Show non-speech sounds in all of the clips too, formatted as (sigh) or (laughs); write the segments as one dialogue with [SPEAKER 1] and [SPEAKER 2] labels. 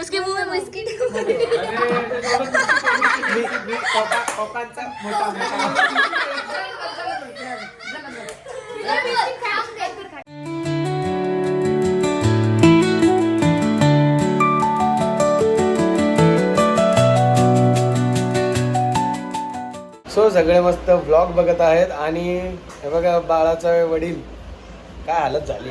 [SPEAKER 1] उसके मुंह में बिस्किट
[SPEAKER 2] अरे, ते तेवढंच मी- मी कोका- कोकांचा मोठा मोठा सो सगळे मस्त ब्लॉग बघत आहेत आणि हे बघा बाळाचा वडील. काय हालत झाली?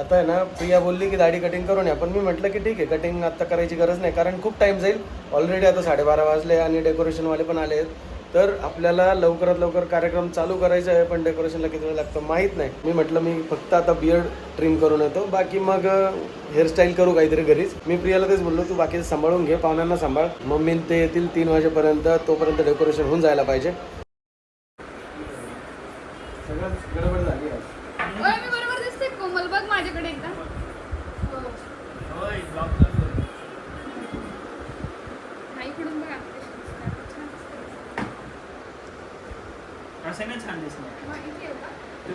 [SPEAKER 2] आता आहे ना प्रिया बोलली की दाढी कटिंग करून या. पण मी म्हटलं की ठीक आहे कटिंग आता करायची गरज नाही. कारण खूप टाईम जाईल. ऑलरेडी आता साडेबारा वाजले आणि डेकोरेशनवाले पण आले. आहेत तर आपल्याला लवकरात लवकर कार्यक्रम चालू करायचा आहे पण डेकोरेशनला किती वेळ लागतं माहीत नाही. मी म्हटलं मी फक्त आता बियर्ड ट्रिम करून येतो. बाकी मग हेअरस्टाईल करू काहीतरी घरीच. मी प्रियाला तेच बोललो तू बाकी सांभाळून घे पाहुण्यांना सांभाळ. मम्मी ते येतील तीन वाजेपर्यंत तोपर्यंत डेकोरेशन होऊन जायला पाहिजे सगळं गडबड झाली आज.
[SPEAKER 1] ओय, मी बरोबर दिसते कोमल बघ माझ्याकडे एकदा आईकडून बघ छान दिसते.
[SPEAKER 3] असं नाही छान दिसणार
[SPEAKER 1] माहिती आहे का?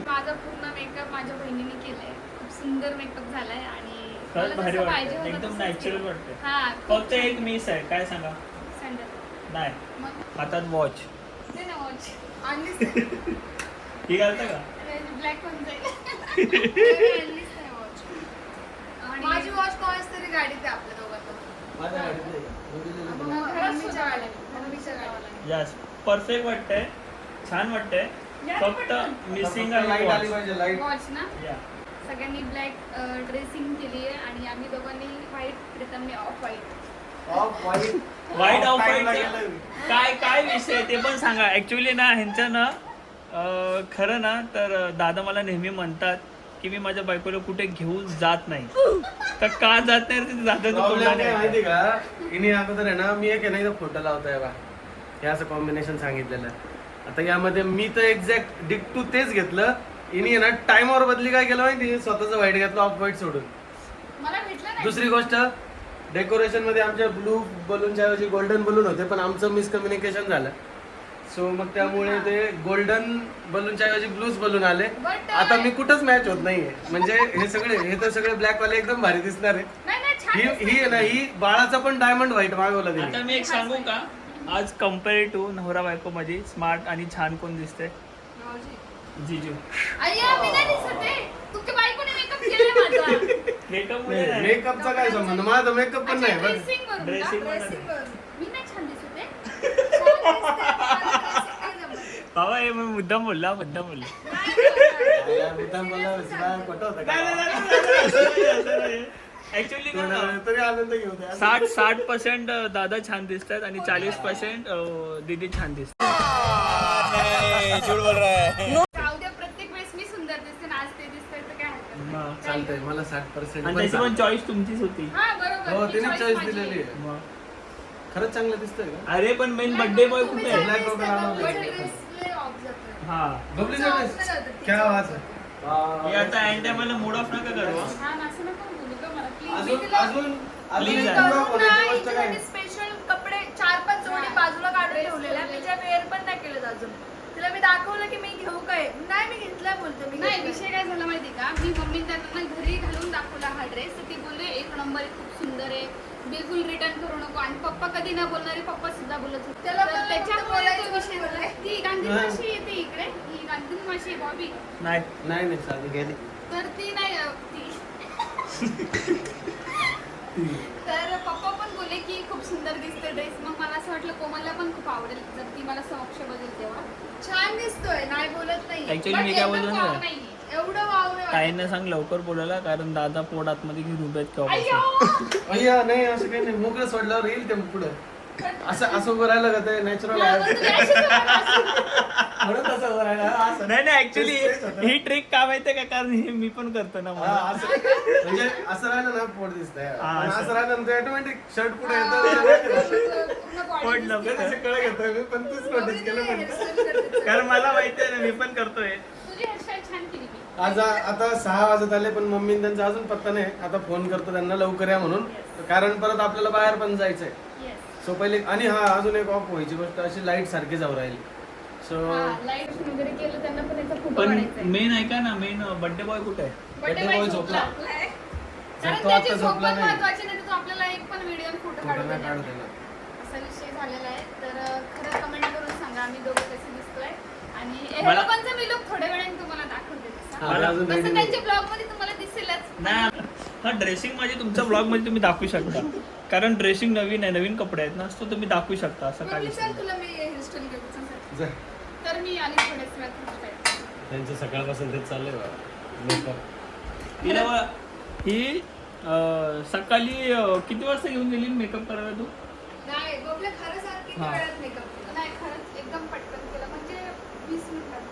[SPEAKER 1] माझा पूर्ण मेकअप माझ्या बहिणीने केलाय खूप सुंदर मेकअप झालाय आणि
[SPEAKER 3] खरंच
[SPEAKER 1] मला
[SPEAKER 3] भारी
[SPEAKER 1] जसं पाहिजे
[SPEAKER 3] वाटतं
[SPEAKER 1] होतं
[SPEAKER 3] एकदम
[SPEAKER 1] तसंच
[SPEAKER 3] नॅचरल. वाटतं
[SPEAKER 1] हा
[SPEAKER 3] फक्त एक मिस आहे. काय सांगा?
[SPEAKER 1] सँडल
[SPEAKER 3] नाही.
[SPEAKER 1] मग?
[SPEAKER 3] हातात वॉच
[SPEAKER 1] ते ना वॉच आणलीच
[SPEAKER 3] ही घालतं का?
[SPEAKER 1] ब्लॅक पण जाईल आणलीच नाही वॉच आणि
[SPEAKER 4] माझी वॉच कोणाच तरी गाडीत आहे आपल्या दोघांना
[SPEAKER 2] माझ्या.
[SPEAKER 1] खरंच
[SPEAKER 3] यस परफेक्ट वाटतंय. छान वाटतंय. फक्त
[SPEAKER 1] पटकन.
[SPEAKER 3] मिसिंग
[SPEAKER 2] फक्त लाइट आली. पाहिजे लाइट
[SPEAKER 1] वॉच ना?
[SPEAKER 3] या
[SPEAKER 1] सगळ्यांनी ब्लॅक ड्रेसिंग केली आहे आणि आम्ही दोघांनी व्हाईट प्रीतमने off white
[SPEAKER 2] off white
[SPEAKER 3] off. काय काय विषय ते पण सांगा. ऍक्च्युली ना ह्यांचं ना खरं ना तर दादा मला नेहमी म्हणतात की मी माझ्या बायकोला कुठे घेऊन जात नाही. तर का जात नाही ते दादाचं
[SPEAKER 2] काय माहिती
[SPEAKER 3] नाही
[SPEAKER 2] का? इनी अगोदर आहे ना मी एक आहे ना फोटो लावतोय बा. हे असं कॉम्बिनेशन सांगितलेलं. आता यामध्ये मी तर एक्झॅक्ट डिक टू तेच घेतलं. इनी आहे ना टाइमवर बदली काय केलं माहिती? स्वतःच व्हाईट घेतलं ऑफ व्हाईट सोडून.
[SPEAKER 1] मला भेटलं नाही.
[SPEAKER 2] दुसरी गोष्ट डेकोरेशनमध्ये आमच्या ब्लू बलूनच्या ऐवजी गोल्डन बलून होते पण आमचं मिसकम्युनिकेशन झालं. सो मग त्यामुळे ते गोल्डन बलूनच्या ऐवजी ब्लूज बलून आले.
[SPEAKER 1] But,
[SPEAKER 2] आता मी कुठंच मॅच होत नाहीये. म्हणजे हे सगळे हे तर सगळे ब्लॅक वाले एकदम भारी दिसणार आहे
[SPEAKER 1] नाही नाही छान
[SPEAKER 2] ही ही आहे ना ही बाळाचा पण डायमंड व्हाईट मागवला
[SPEAKER 3] आता
[SPEAKER 2] तिने
[SPEAKER 3] मी एक सांगू का? आज कंपेअर टू नवरा बायको मध्ये स्मार्ट आणि छान कोण दिसते जिजू
[SPEAKER 1] अय्या मी नाही दिसत आहे तुमच्या बायकोने मेकअप केलाय माझा.
[SPEAKER 3] मेकअप
[SPEAKER 2] मेकअपचा काय संबंध? माझा मेकअप पण नाही बघ
[SPEAKER 1] ड्रेसिंग वरून
[SPEAKER 3] Dressing
[SPEAKER 1] का?
[SPEAKER 3] वरून.
[SPEAKER 1] Dressing वरून. मी नाही छान दिसत आहे
[SPEAKER 3] बाबा हे मी मुद्दाम बोलला मुद्दाम बोलला.
[SPEAKER 2] यार, मुद्दाम बोलला, शिवाय खोटं होतं का?
[SPEAKER 3] ऍक्च्युली
[SPEAKER 2] तोंडाला तरी आनंद घेऊ द्या
[SPEAKER 3] साठ साठ पर्सेंट दादा छान दिसतात आणि चाळीस पर्सेंट दीदी छान दिसतात
[SPEAKER 1] जाऊ द्या प्रत्येक वेळेस मी सुंदर दिसते ना आज ते दिसतंय तर काय हरकत नाही.
[SPEAKER 3] मग.
[SPEAKER 2] चालतंय मला साठ पर्सेंट
[SPEAKER 3] आणि त्याची पण चॉईस तुमचीच होती
[SPEAKER 1] हा बरोबर ती
[SPEAKER 2] तिने
[SPEAKER 1] choice
[SPEAKER 2] चॉईस
[SPEAKER 1] माझी
[SPEAKER 2] दिलेली
[SPEAKER 1] आहे.
[SPEAKER 3] मग.
[SPEAKER 2] खरंच चांगलं दिसतंय का
[SPEAKER 3] अरे पण मेन बर्थडे बॉय कुठे आहे
[SPEAKER 2] Black.
[SPEAKER 3] हा
[SPEAKER 2] बबली
[SPEAKER 1] तिचा
[SPEAKER 2] सगळं-
[SPEAKER 1] option होतं, तिचा
[SPEAKER 2] क्या
[SPEAKER 1] option.
[SPEAKER 2] आवाज आहे
[SPEAKER 3] हे आता एंड टायमाला मूड ऑफ नका करू हा.
[SPEAKER 1] छान असं नको बोलू गं मला please. मी
[SPEAKER 2] अजून
[SPEAKER 1] तिला-
[SPEAKER 2] अजून अजून
[SPEAKER 3] Please
[SPEAKER 2] एक
[SPEAKER 3] आहे.
[SPEAKER 2] तुला बोलायची गोष्ट काय
[SPEAKER 4] स्पेशल कपडे चार पाच जोडी बाजूला काढून मी वेअर पण नाही केलं अजून तिला मी दाखवलं की मी घेऊ काय? नाही मी घेतलाय बोलते मी
[SPEAKER 1] नाही. विषय काय झाला माहिती का? मी मम्मी त्यांना घरी घालून दाखवला हा ड्रेस तर ती बोलले एक नंबर आहे खूप सुंदर आहे. बिलकुल रिटर्न करू नको. आणि पप्पा कधी ना बोलणारे पप्पा सुद्धा बोलत होते.
[SPEAKER 4] त्याला
[SPEAKER 1] त्याच्यामुळे
[SPEAKER 4] बोलायचं
[SPEAKER 1] तो विषय. झाला ती गांधी. माशी येते इकडे. ही गांधी माशी आहे बॉबी.
[SPEAKER 3] नाही.
[SPEAKER 2] नाही नाही साधी गेली
[SPEAKER 1] तर ती नाही ती. (laughs) तर पप्पा पण बोलले की खूप सुंदर दिसते ड्रेस मग मला असं वाटलं कोमलला पण खूप आवडेल. जर ती मला समक्ष बघेल तेव्हा.
[SPEAKER 4] छान दिसतोय. नाही बोलत नाही.
[SPEAKER 3] मी काय
[SPEAKER 1] एकदम
[SPEAKER 3] बोलतो
[SPEAKER 1] वाव
[SPEAKER 3] ना
[SPEAKER 1] नाहीये.
[SPEAKER 4] एवढं वाव नाही वाटत.
[SPEAKER 3] ताईंना सांग लवकर बोलायला कारण दादा पोट आतमध्ये घेऊन उभे आहेत!
[SPEAKER 1] अय्या!
[SPEAKER 2] नाही असं काही नाही. मोकळं सोडल्यावर येईल ते पुढे. असं असं उभं राहिलं का ते? नॅचरल
[SPEAKER 1] हा,
[SPEAKER 2] आहे. म्हणून तसं उभं राहिलं. हा, असं.
[SPEAKER 3] नाही नाही ऍक्च्युली. ही ट्रिक का माहितीये का? कारण हे मी पण करतो ना
[SPEAKER 2] हा. असं. म्हणजे असं राहिलं ना पोट दिसतंय.
[SPEAKER 3] हा,
[SPEAKER 2] आणि
[SPEAKER 3] असं.
[SPEAKER 2] असं राहिलं ना ऑटोमॅटिक शर्ट पुढे येतं.
[SPEAKER 1] दिसते.
[SPEAKER 3] लपतं.
[SPEAKER 2] असे कळ घेतोय मी पण तूच नोटीस केलं
[SPEAKER 4] हे करते.
[SPEAKER 3] कारण मला माहितीये ना मी पण करतोय.
[SPEAKER 1] तुझी हेअरस्टाईल छान केली मी.
[SPEAKER 2] आज आता सहा वाजत आले पण मम्मी त्यांचा अजून पत्ता नाही. आता फोन करतो त्यांना लवकर या म्हणून. कारण परत आपल्याला बाहेर पण जायचंय. सो पहिले आणि हा अजून एक ऑफ व्हायची गोष्ट अशी लाइट सारखी जाऊ राहिली सो
[SPEAKER 1] हा लाइट वगैरे केलं त्यांना पण याचा फोटो
[SPEAKER 3] पण
[SPEAKER 1] काढायचा आहे
[SPEAKER 3] मेन ऐका ना मेन बर्थडे बॉय कुठे आहे
[SPEAKER 1] boy
[SPEAKER 2] boy झोपला.
[SPEAKER 1] झोपलाय. कारण
[SPEAKER 2] तो
[SPEAKER 1] त्याची
[SPEAKER 2] आता
[SPEAKER 1] झोप
[SPEAKER 2] झोपला
[SPEAKER 1] पण
[SPEAKER 2] नाही
[SPEAKER 1] महत्वाची नाही तर तो आपल्याला एक पण व्हिडिओ फोटो
[SPEAKER 2] फोटो
[SPEAKER 1] काढू
[SPEAKER 2] नाही
[SPEAKER 1] देणार
[SPEAKER 2] काढू
[SPEAKER 1] नाही.
[SPEAKER 2] देणार.
[SPEAKER 1] असा विषय झालेला आहे तर अं, खरं कमेंट करून सांगा आम्ही दोघं कसे दिसतोय आणि हे
[SPEAKER 3] मला-
[SPEAKER 1] लोकांचा मी लोक थोड्या वेळाने तुम्हाला दाखवते तसा.
[SPEAKER 2] मला अजून
[SPEAKER 1] तसं
[SPEAKER 2] ready
[SPEAKER 1] त्यांच्या ब्लॉगमध्ये तुम्हाला दिसेलच
[SPEAKER 3] नाही हा ड्रेसिंग म्हणजे तुमच्या ब्लॉगमध्ये तुम्ही दाखवू शकता. कारण ड्रेसिंग नवीन आहे नवीन कपडे आहेत ना तो तुम्ही दाखवू शकता असं काय.
[SPEAKER 1] तर मी आली थोड्याच वेळात.
[SPEAKER 2] त्यांचं सकाळपासून तेच चाललंय
[SPEAKER 3] वा- ही सकाळी किती वाजता घेऊन गेली मेकअप करायला तू?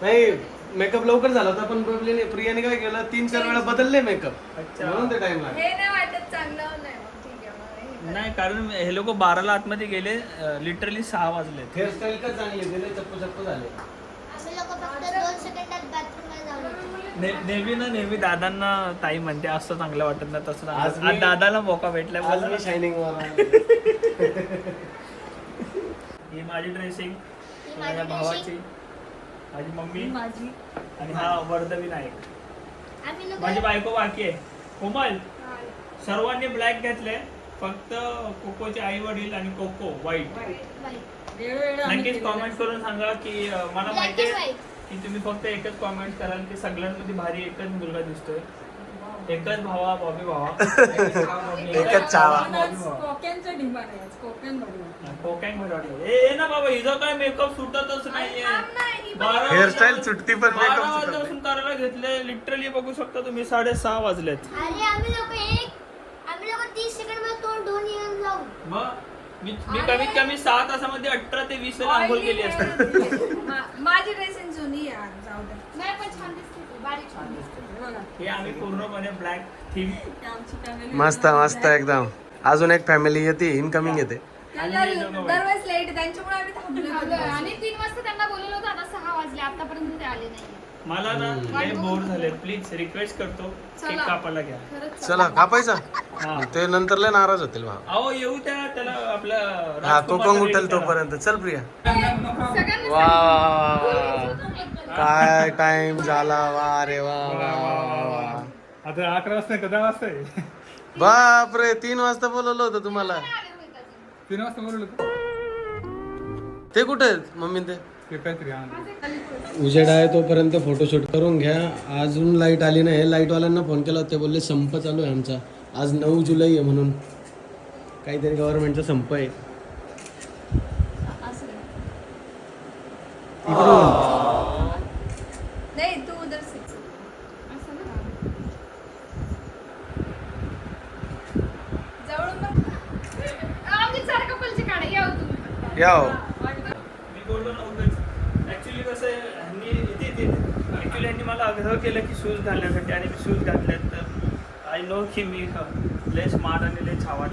[SPEAKER 1] नाही मेकअप
[SPEAKER 2] लवकर झाला होता पण प्रियाने प्रियाने काय केलं? तीन चार वेळा बदलले मेकअप.
[SPEAKER 3] अच्छा.
[SPEAKER 2] म्हणून ते टाइम लागला.
[SPEAKER 4] हे नाही वाटत चांगलं नाही मग ठीक आहे मग हे करा.
[SPEAKER 3] नाही कारण हे लोक बाराला आतमध्ये गेले लिटरली सहा वाजले
[SPEAKER 2] हेअरस्टाईल का चांगली गेले चप्पू चप्पू झाले.
[SPEAKER 5] आम्ही लोक फक्त दोन सेकंदात बाथरूमला जाऊन येतो.
[SPEAKER 3] नेहमी ना नेहमी दादांना ताई म्हणते असं चांगलं वाटत नाही तसं
[SPEAKER 2] आज मी-
[SPEAKER 3] आज दादाला मोका
[SPEAKER 2] आज. मी शायनिंग (laughs)
[SPEAKER 3] ही माझी ड्रेसिंग
[SPEAKER 5] ही
[SPEAKER 3] माझ्या
[SPEAKER 5] माझी
[SPEAKER 3] भावाची. माझी मम्मी
[SPEAKER 4] माझी.
[SPEAKER 3] आणि हा वर्धवी नाईक
[SPEAKER 5] आम्ही लोक
[SPEAKER 3] माझी बायको बाकी आहे. कोमल सर्वांनी ब्लॅक घेतले फक्त कोकोचे आई वडील आणि कोको व्हाईट नक्कीच कॉमेंट करून सांगा की अं, मला
[SPEAKER 5] Black
[SPEAKER 3] माहिती
[SPEAKER 5] and
[SPEAKER 3] आहे
[SPEAKER 5] white.
[SPEAKER 3] की तुम्ही फक्त एकच कॉमेंट कराल की सगळ्यांमध्ये भारी एकच मुलगा दिसतोय. एकच भावा बॉबी भावा. (laughs)
[SPEAKER 2] एकच चावा.
[SPEAKER 4] कोक्यांचं डिमांड आहे
[SPEAKER 3] कोकॅंग ए ए ना बाबा हिचा काय मेकअप सुटतच नाहीये. बारा
[SPEAKER 2] हेअरस्टाईल सुटती पण
[SPEAKER 3] बारा
[SPEAKER 2] makeup सुटत
[SPEAKER 3] वाजल्यापासून करायला घेतले लिटरली बघू शकता तुम्ही साडेसहा वाजलेत.
[SPEAKER 5] अरे आम्ही लोक एक आम्ही लोक तीस सेकंडमध्ये तोंड धुवून येऊन जाऊ.
[SPEAKER 3] मग? मी मी कमीत कमी सहा तासामध्ये अठरा ते वीस वेळा आंघोळ केली असते.
[SPEAKER 4] माझी ड्रेसिंग जुनी आहे जाऊ दे.
[SPEAKER 1] नाही पण छान दिसते ती, बारीक छान दिसते.
[SPEAKER 4] हे बघा
[SPEAKER 3] आम्ही पूर्णपणे ब्लॅक थीम
[SPEAKER 4] आमची फॅमिली
[SPEAKER 2] मस्त मस्त एकदम. अजून एक फॅमिली येते इनकमिंग येते.
[SPEAKER 4] दरवेळेस लेट त्यांच्यामुळे आम्ही. थांबलो
[SPEAKER 1] आणि तीन वाजता त्यांना बोलवलं होतं आता सहा वाजले आतापर्यंत ते आले नाही
[SPEAKER 3] मला ना लय बोर झाले. प्लीज रिक्वेस्ट करतो केक
[SPEAKER 1] चला.
[SPEAKER 3] कापायला घ्या.
[SPEAKER 2] चला कापायचा.
[SPEAKER 3] हा.
[SPEAKER 2] ते नंतर लय नाराज होतील भाऊ
[SPEAKER 3] अहो येऊ त्या त्याला आपल्या
[SPEAKER 2] हा
[SPEAKER 3] राजकुमारला
[SPEAKER 2] कोकण
[SPEAKER 3] ready
[SPEAKER 2] उठेल
[SPEAKER 3] करा.
[SPEAKER 2] तोपर्यंत. चल प्रिया. वा. काय टाइम झाला. वा रे वा वा वा वा
[SPEAKER 6] आता अकरा वाजता कदा वाजता आहे?
[SPEAKER 2] बापरे तीन वाजता बोलवलं होतं तुम्हाला.
[SPEAKER 6] तीन वाजता बोलवलं होतं.
[SPEAKER 2] ते कुठे आहेत? मम्मी ते
[SPEAKER 6] ते.
[SPEAKER 2] उजेड आहे तोपर्यंत फोटोशूट करून घ्या. अजून लाइट आली नाही. लाईटवाल्यांना फोन केला ते बोलले संप चालू आहे आमचा. आज नऊ जुलै आहे म्हणून. काहीतरी गव्हर्नमेंटचा संप आहे.
[SPEAKER 4] नाही तू उधर से
[SPEAKER 1] असं ना.
[SPEAKER 4] जवळून बघ.
[SPEAKER 1] आमचे चार कपलचे काढा या हो तुम्ही पण.
[SPEAKER 2] या हो.
[SPEAKER 3] मी बोललो नव्हतंच ऍक्च्युली कसं आहे ह्यांनी इथे इथे ऍक्च्युली ह्यांनी मला आग्रह केला की शूज घालण्यासाठी आणि मी शूज घातलेत तर आय नो की मी लय स्मार्ट आणि लय छावा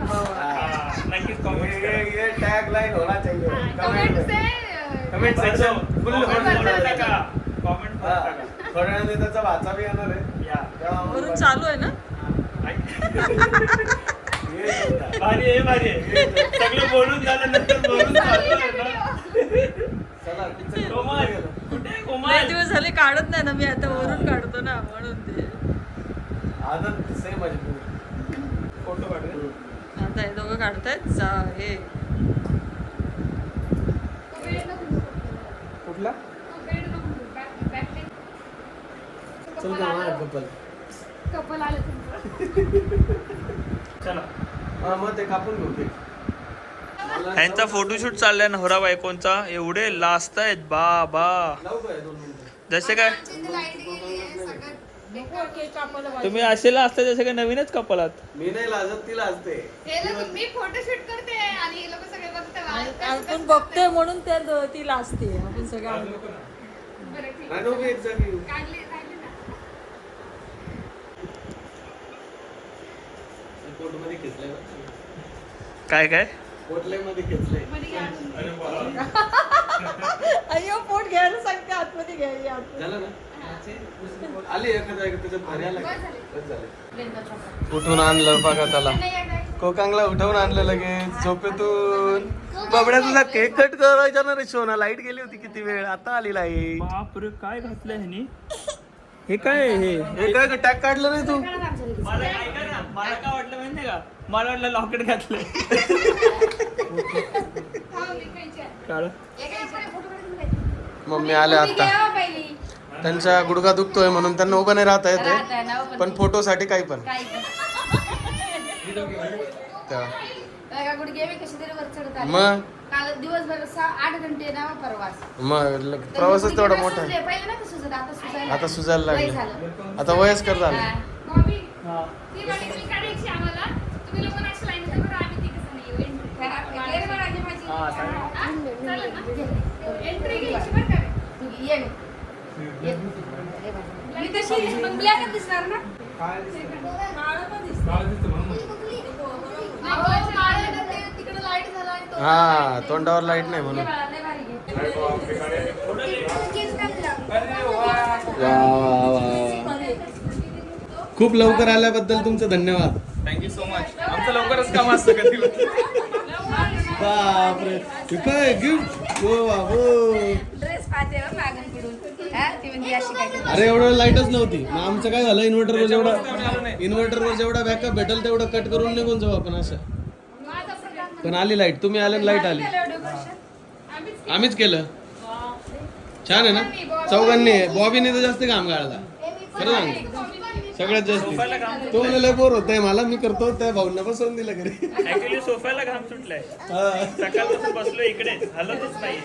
[SPEAKER 3] हा, नक्कीच कॉमेंट
[SPEAKER 2] टॅग लाईन हा. थोड्या वेळाने त्याचा वाचा बी येणार आहे.
[SPEAKER 4] वरून चालू आहे ना. (laughs)
[SPEAKER 3] भारी आहे भारी आहे सगळं बोलून झाल्यानंतर बोलून चालू आहे ना
[SPEAKER 2] चला किचन
[SPEAKER 3] कोमल कुठे आहे
[SPEAKER 4] लय
[SPEAKER 3] कोमल
[SPEAKER 4] दिवस झाले काढत नाही ना मी आता वरून काढतो ना म्हणून ते
[SPEAKER 2] आदत सेम पूर्ण.
[SPEAKER 3] फोटो काढू
[SPEAKER 4] आता हे दोघं काढतायत जा हे.
[SPEAKER 3] कुठला.
[SPEAKER 2] चल
[SPEAKER 1] कपल आलं.
[SPEAKER 2] माझ्या कपल
[SPEAKER 1] कपल आलं तुमचं.
[SPEAKER 3] चला
[SPEAKER 2] मग ते कापून घेऊ ते. मला
[SPEAKER 3] ह्यांचा फोटोशूट चाललाय नवरा बायकोंचा एवढे लास्ट आहेत बा बा.
[SPEAKER 2] लावू काय.
[SPEAKER 3] तुम्ही असेला असता जसं काही नवीनच कपलात
[SPEAKER 2] मी नाही लाजत ती लाजते.
[SPEAKER 1] हे लोक मी फोटोशूट करते आणि हे लोक सगळे बघतात
[SPEAKER 4] आपण बघतोय म्हणून त्या दो- ती लाजते. आपण सगळं
[SPEAKER 1] बरं ठीक
[SPEAKER 2] नाही उभी एक जागी येऊ.
[SPEAKER 1] काढले काढले ना.
[SPEAKER 2] कोटमध्ये खेचलंय.
[SPEAKER 3] काय काय. (laughs)
[SPEAKER 4] अय्यो पोट घ्यायला सांगते आतमध्ये घ्यायला.
[SPEAKER 2] उठून आणलं बघा त्याला. कोकांगला उठवून आणलं लगेच झोपेतून. बाबड्या तुझा केक कट करायचा ना रे शोना. लाइट गेली होती किती वेळ. आता आली लाइट
[SPEAKER 3] बापरे काय ह्यानी? हे काय हे?
[SPEAKER 2] हे काय टॅग काढलं नाही तू?
[SPEAKER 3] मला काय वाटलं माहितीये का? मला वाटलं लॉकेट घातलंय. काढ.
[SPEAKER 2] मम्मी आले आता. त्यांचा गुडघा दुखतोय म्हणून त्यांना उभं नाही राहता येते पण फोटो साठी काही पण. मग?
[SPEAKER 1] काल दिवसभर सहा आठ घंटे ना प्रवास.
[SPEAKER 2] मग प्रवासच तेवढा मोठा
[SPEAKER 1] आता
[SPEAKER 2] सुजायला लागले. आता वयस्कर झालं.
[SPEAKER 1] ती म्हणे मी काढायची आम्हाला. तुम्ही लोक अशी लाईन होते बरं आम्ही ती कसं नाही येऊ. एंट्री. हा.
[SPEAKER 3] हा, चालेल.
[SPEAKER 1] हा, ना? एंट्री घ्यायची बरं का? ये मी. तशी ब्लॅकच दिसणार ना?
[SPEAKER 2] हा तोंडावर लाइट नाही म्हणून. वा वा वा. खूप लवकर आल्याबद्दल तुमचं धन्यवाद.
[SPEAKER 6] थँक्यू सो मच आमचं लवकरच काम असतं कधी
[SPEAKER 2] बापरे. काय गिफ्ट हो बाबो
[SPEAKER 1] ड्रेस पाहते बरं मागून पुढून हा, ती म्हणते अशी काय करते.
[SPEAKER 2] अरे एवढं लाईटच नव्हती. मग आमचं काय झालं? इन्व्हर्टरवर जेवढा इन्व्हर्टरवर जेवढा बॅकअप भेटेल तेवढं कट करून निघून जाऊ आपण असं. पण आली लाइट तुम्ही आले लाइट आली. आम्हीच केलं. छान आहे ना? चौघांनी बॉबीने तर जास्त काम गाळला. खरं सांग सगळ्यात जास्त. तो मला लय बोर होतंय मला मी करतो. त्या भाऊंना बसवून दिलं घरी.
[SPEAKER 3] ऍक्च्युली सोफ्याला घाम सुटलाय.
[SPEAKER 2] हा.
[SPEAKER 3] सकाळपासून बसलो इकडे हलतच नाही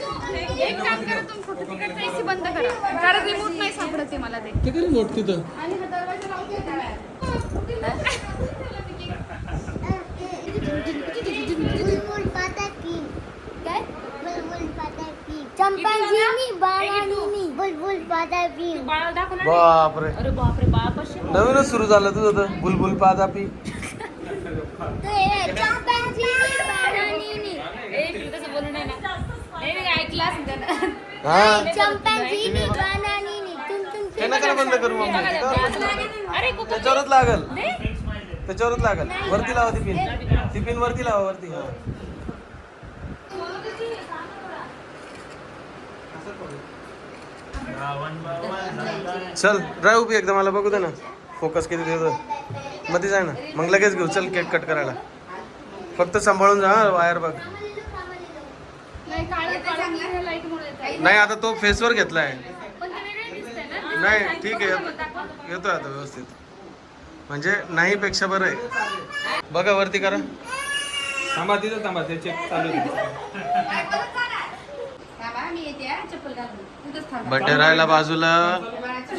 [SPEAKER 1] एक काम करा तुम्ही फोटो तिकडचा AC बंद करा. कारण रिमोट नाही सापडत आहे मला ते.
[SPEAKER 2] ते कधी नोट तिथं?
[SPEAKER 1] आणि हा दरवाजा लावून द्या
[SPEAKER 5] बुलबुल पताकी काय? बुलबुल पताकी चंपांजीनी बाळानी बुलबुल पताकी
[SPEAKER 1] बाळा दाखव ना.
[SPEAKER 2] बापरे.
[SPEAKER 1] अरे बापरे बापाशी
[SPEAKER 2] नवीनच सुरू झालं तुझं तर. बुलबुल पादापी हा? नका बंद करू
[SPEAKER 1] कुठं
[SPEAKER 2] त्याच्यावरच लागल त्याच्यावरच लागल वरती लावा ती पिन ती पिन वरती लावा वरती. हा. चल ड्राय उभी एकदा मला बघू दे ना. फोकस किती देतो मध्ये जाय ना मग लगेच घेऊ. चल केक कट करायला. फक्त सांभाळून जा वायर बघ.
[SPEAKER 1] नाही
[SPEAKER 2] आता तो फेसवर घेतलाय. नाही ठीक आहे. येतो- आता व्यवस्थित. म्हणजे नाही पेक्षा बरं आहे. बघा वरती करा.
[SPEAKER 6] थांबा तिथं थांबा ते चेक चालू आहे.
[SPEAKER 2] राहायला बाजूला.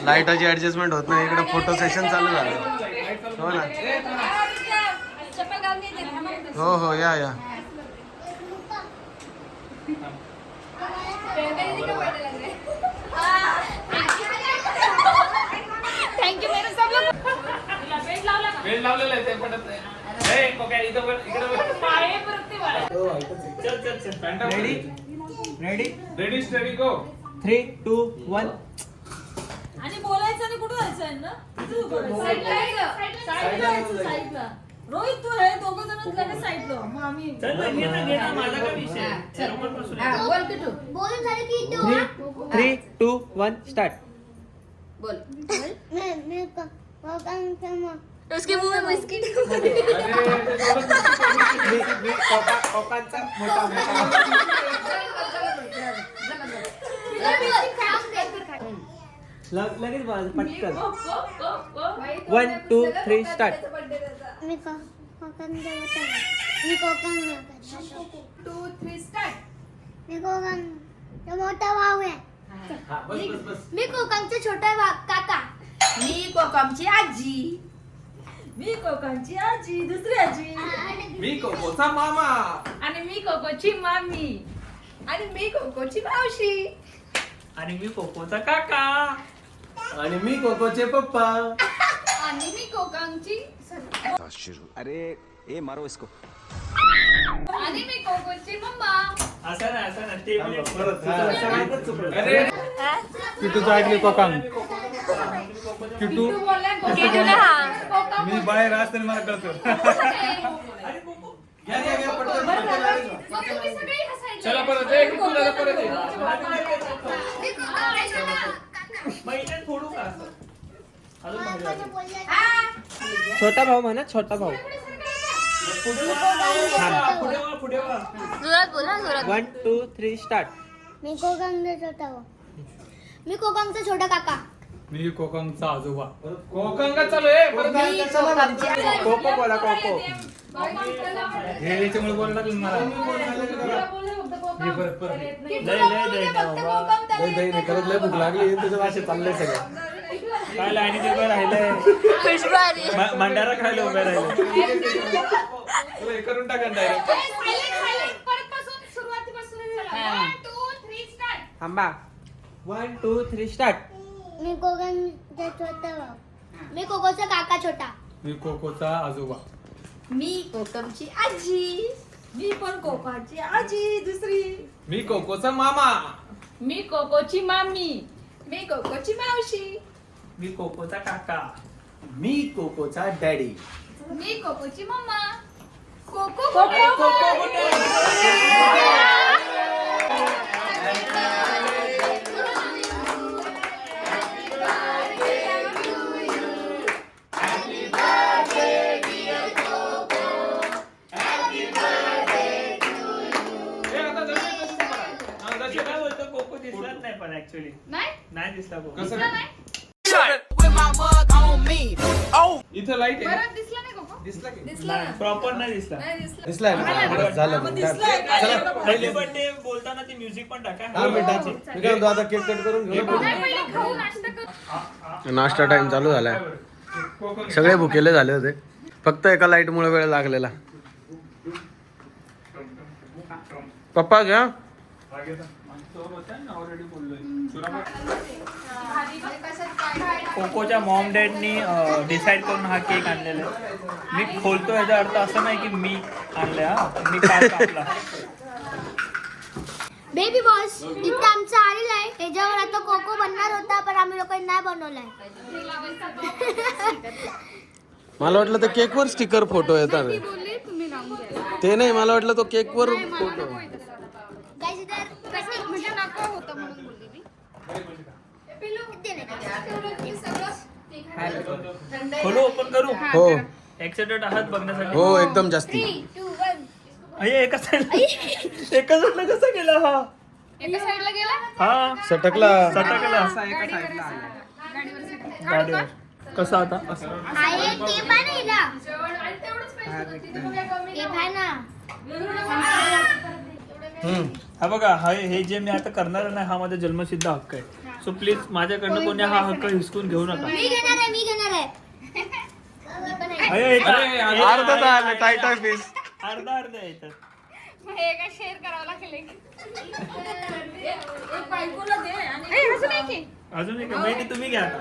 [SPEAKER 2] लाईटाची ऍडजस्टमेंट होत नाही. इकडे फोटो सेशन चालू झालं. हो ना. हो हो या या.
[SPEAKER 6] वेळ लावलेला आहे ते नाही. इकडं.
[SPEAKER 3] चल चल चल. Ready ready
[SPEAKER 6] ready steady go
[SPEAKER 3] three two one
[SPEAKER 4] बोलायचं आणि कुठं जायचं आहे ना उभं राहायचं. जायचं, रोहित तू हे दोघं जण लगेच साईडला मग आम्ही
[SPEAKER 3] चल ना, घे ना घे ना माझा काय विषय आहे? बरोबर बसून
[SPEAKER 1] हा,
[SPEAKER 3] ये.
[SPEAKER 1] बोल किटू
[SPEAKER 5] बोल झालं की तू
[SPEAKER 3] three three two one start
[SPEAKER 1] बोल
[SPEAKER 5] मैं मैं को
[SPEAKER 1] उसके मुंह में बिस्किट
[SPEAKER 3] लगेच बोल, पटकन. वन टू थ्री स्टार्ट
[SPEAKER 5] मी को कोकांचा होता मी कोकांचा
[SPEAKER 1] टू थ्री स्टार्ट
[SPEAKER 5] मी कोकांचा मोठा भाऊ आहे मी कोकांचा छोटा भाऊ काका.
[SPEAKER 1] मी कोकमची आजी.
[SPEAKER 4] मी कोकांची आजी दुसरी आजी.
[SPEAKER 6] मी कोकोचा मामा.
[SPEAKER 4] आणि मी कोकोची मामी. आणि मी कोकोची मावशी.
[SPEAKER 3] आणि मी कोकोचा काका.
[SPEAKER 2] आणि मी कोकोचे पप्पा.
[SPEAKER 1] आणि मी कोकमची
[SPEAKER 7] अरे ए मारो इसको.
[SPEAKER 1] आणि मी कोकोची मम्मा
[SPEAKER 3] असं नाही असं
[SPEAKER 2] हा.
[SPEAKER 3] परत चुकलं.
[SPEAKER 6] अरे.
[SPEAKER 7] किटूचं ऐकले कोकांग? किटू मी बाहेर असताना मला कळतं.
[SPEAKER 2] घ्या, घ्या, घ्या, पटकन,
[SPEAKER 6] चला
[SPEAKER 1] या.
[SPEAKER 6] परत दादा परत ये.
[SPEAKER 3] फोडू का असं? अजून भारी वाटेल.
[SPEAKER 8] छोटा भाऊ म्हणा छोटा भाऊ.
[SPEAKER 1] पुढे सरका.
[SPEAKER 3] पुढे वा, पुढे वा पुढे वा.
[SPEAKER 5] जोरात बोला जोरात
[SPEAKER 8] वन टू थ्री स्टार्ट
[SPEAKER 5] मी कोकणचा छोटा भाऊ. मी कोकणचा छोटा काका.
[SPEAKER 7] मी कोकांगचा आजोबा.
[SPEAKER 6] कोकंगा चालू आहे परत.
[SPEAKER 8] कोको बोला कोको
[SPEAKER 7] हे याच्यामुळे बोलायला लागलं मला. हे
[SPEAKER 3] लय बाबा
[SPEAKER 2] दही नाही, खरंच लय भूक लागली त्याच्यात असे चाललंय सगळं
[SPEAKER 3] काय लाईनी उभं राहिलंय म- भंडारा खायला उभे राहिले
[SPEAKER 6] तुला हे करून टाका.
[SPEAKER 8] थांबा वन टू थ्री स्टार्ट
[SPEAKER 5] मी कोकणचा छोटा भाऊ मी कोकोचा काका छोटा
[SPEAKER 7] मी कोकोचा आजोबा
[SPEAKER 4] मी कोकमची आजी मी पण कोकाची आजी दुसरी.
[SPEAKER 6] मी कोकोचा मामा.
[SPEAKER 4] मी कोकोची मामी. मी कोकोची मावशी.
[SPEAKER 3] मी कोकोचा काका.
[SPEAKER 2] मी कोकोचा डॅडी.
[SPEAKER 1] मी कोकोची मम्मा कोको
[SPEAKER 6] ए,
[SPEAKER 3] ऍक्च्युली
[SPEAKER 1] नाही?
[SPEAKER 3] नाही दिसला कोको
[SPEAKER 6] कसं
[SPEAKER 1] दिसला नाही?
[SPEAKER 6] इथं लाइट आहे
[SPEAKER 1] बरं दिसला नाही कोको?
[SPEAKER 6] दिसला की?
[SPEAKER 3] नाही प्रॉपर नाही दिसला.
[SPEAKER 2] दिसलाय ना? बरं, झालं मग. चला.
[SPEAKER 3] पहिली बर्थडे बोलताना ती म्युझिक पण टाका.
[SPEAKER 2] हा मिनिटाची मी काय म्हणतो आता केक कट करून घेऊ
[SPEAKER 1] नाही पहिले खाऊ नाश्ता करू.
[SPEAKER 2] नाश्ता टाइम चालू झालाय. सगळे भुकेले झाले होते. फक्त एका लाइट मुळे वेळ लागलेला. पप्पा घ्या.
[SPEAKER 3] कोकोच्या मॉम डॅडनी डिसाईड करून हा केक आणलेला आहे. मी खोलतो याचा अर्थ असं नाही की मी आणलाय हा. मी कापला.
[SPEAKER 5] बेबी बॉस इथं आमचं आलेलं आहे. याच्यावर आता कोको बनणार होता पण आम्ही लोकांनी नाही बनवलाय.
[SPEAKER 2] मला वाटलं तर केकवर स्टिकर फोटो येतात.
[SPEAKER 1] मी बोलली तुम्ही लावून घ्या.
[SPEAKER 2] ते नाही मला वाटलं तो केकवर फोटो
[SPEAKER 5] Guys, इधर
[SPEAKER 1] कसं म्हणजे नको होतं म्हणून.
[SPEAKER 3] खोलो ओपन करू?
[SPEAKER 2] हो
[SPEAKER 3] एक्साइटेड आहात बघण्यासाठी?
[SPEAKER 2] हो एकदम जास्ती.
[SPEAKER 3] अये एका साईड एका साईडला कसा गेला हा?
[SPEAKER 1] एका साईडला गेला?
[SPEAKER 3] हा.
[SPEAKER 2] सटकला.
[SPEAKER 3] सटकला.
[SPEAKER 1] गाडीवर
[SPEAKER 3] कसा आता? असं.
[SPEAKER 5] आहे ते पण
[SPEAKER 1] आणि तेवढंच पैसे काय कमी.
[SPEAKER 3] हा बघा हा हे जे मी आता करणार नाही हा माझा जन्मसिद्ध हक्क आहे. सो प्लीज माझ्याकडनं कोणी हा हक्क हिसकून घेऊ नका.
[SPEAKER 5] मी घेणार आहे मी घेणार आहे.
[SPEAKER 6] अरे, अरे,
[SPEAKER 3] हे-
[SPEAKER 2] अर्धा झालं पीस
[SPEAKER 3] अर्धा अर्धा.
[SPEAKER 1] मग हे काय शेअर करावं लागेल एक. (laughs)
[SPEAKER 4] एक बायकोला दे आणि
[SPEAKER 1] ए, असं नाही की
[SPEAKER 3] अजून एक माहिती तुम्ही घ्या आता.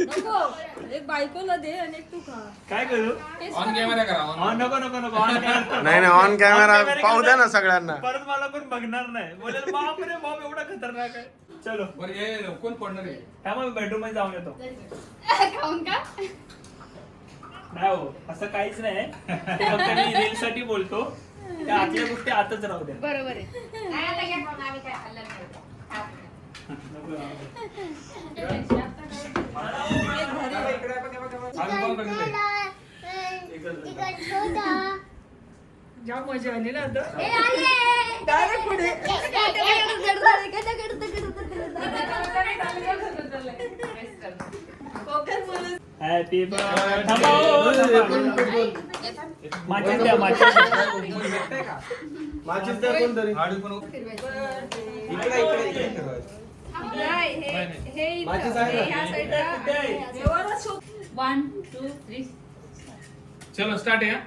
[SPEAKER 4] नको एक बायकोला दे आणि एक तू खा.
[SPEAKER 3] काय करू?
[SPEAKER 6] ऑन कॅमेरा करा on.
[SPEAKER 3] ऑन नको नको नको ऑन कॅमेरा (laughs)
[SPEAKER 2] नाही नाही ऑन कॅमेरा पाहू द्या ना सगळ्यांना.
[SPEAKER 3] परत मला पण बघणार नाही. बोलेल बाप रे बाप एवढा खतरनाक आहे. चलो.
[SPEAKER 6] बरं हे कोण पडणार आहे?
[SPEAKER 3] त्यामुळे बेडरूममध्ये जाऊन येतो.
[SPEAKER 1] खाऊन का
[SPEAKER 3] नाही हो असं काहीच नाही. ते फक्त मी रील साठी बोलतो. त्या आतल्या गोष्टी आतच राहू द्या.
[SPEAKER 1] बरोबर आहे. नाही, आता घ्या खाऊन, आम्ही काय खाल्लं नाही. हा.
[SPEAKER 3] नको राहू द्या.
[SPEAKER 6] आम्ही कोण करणार आहे?
[SPEAKER 5] तिकट छोटा.
[SPEAKER 4] जाम मजा आली ना आता. डायरेक्ट पुढे
[SPEAKER 3] हॅपी द्या.
[SPEAKER 2] माझीच द्या कोणतरी
[SPEAKER 6] इकडे इकडे इकडे.
[SPEAKER 1] नाही, हे- हे इथं.
[SPEAKER 2] माझीच आहे ना.
[SPEAKER 1] हे ह्या साईडला.
[SPEAKER 3] कुठे आहे?
[SPEAKER 4] वन टू थ्री
[SPEAKER 6] चलो स्टार्ट आहे हा.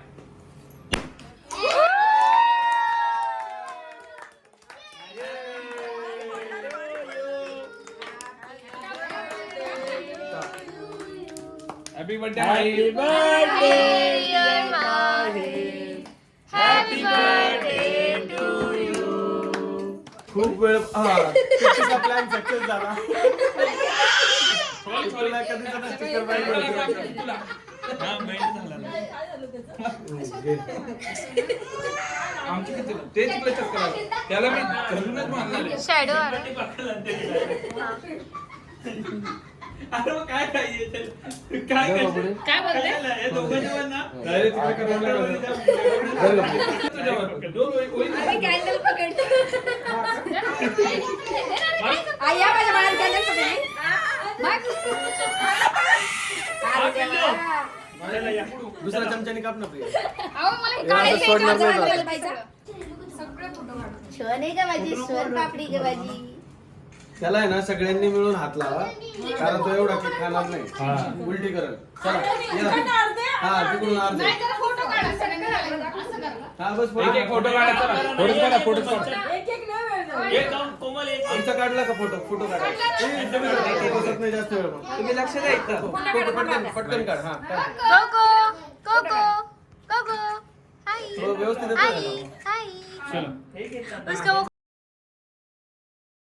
[SPEAKER 6] Happy birthday
[SPEAKER 3] Happy birthday, dear Mahir. Happy birthday to
[SPEAKER 2] खूप वेळ हा प्लॅन सक्सेस झाला तुला sticker.
[SPEAKER 3] हा मेंट झाला
[SPEAKER 2] घे.
[SPEAKER 7] आमची किती ते तिकडे चक्कर आलं. त्याला मी धरूनच मारणार आहे.
[SPEAKER 5] शॅडो
[SPEAKER 3] अरे मग काय पाहिजे त्याला? काय कशाला? हे दोघं जेवण ना?
[SPEAKER 7] तिकडे करायला लागलं.
[SPEAKER 1] माझ्या बाळाला कॅन्डल
[SPEAKER 3] या.
[SPEAKER 2] चमच्याने काप प्रिया.
[SPEAKER 1] अहो मला हे
[SPEAKER 2] सोडणार नाही.
[SPEAKER 1] सगळे फोटो काढ
[SPEAKER 5] शोन का माझी शोन पापडी का माझी.
[SPEAKER 2] त्याला आहे ना सगळ्यांनी मिळून हात लावा. कारण तो एवढा केक खाणार नाही. उलटी करल चला. या. हा तिकडून अर्धे.
[SPEAKER 1] नाही तर फोटो काढा. सगळ्यांना असं करा.
[SPEAKER 2] हा बस
[SPEAKER 7] एक एक फोटो काढायचा ना. फोटोच काढा, फोटोच काढा.
[SPEAKER 4] एक एक नाही वेळ
[SPEAKER 3] एक जाऊन कोमल एक.
[SPEAKER 2] आमचा काढला का फोटो फोटो काढा. ए, ते बसत नाही जास्त वेळ मग.
[SPEAKER 8] तुम्ही लक्ष द्यायचं
[SPEAKER 2] फोटो पटकन पटकन काढ. हा काढ.
[SPEAKER 5] कोको कोको कोको हाय.
[SPEAKER 2] तो व्यवस्थित येतोय
[SPEAKER 5] हाय.
[SPEAKER 2] का?
[SPEAKER 5] हाय.
[SPEAKER 3] हे घेतलं.
[SPEAKER 5] उसका वो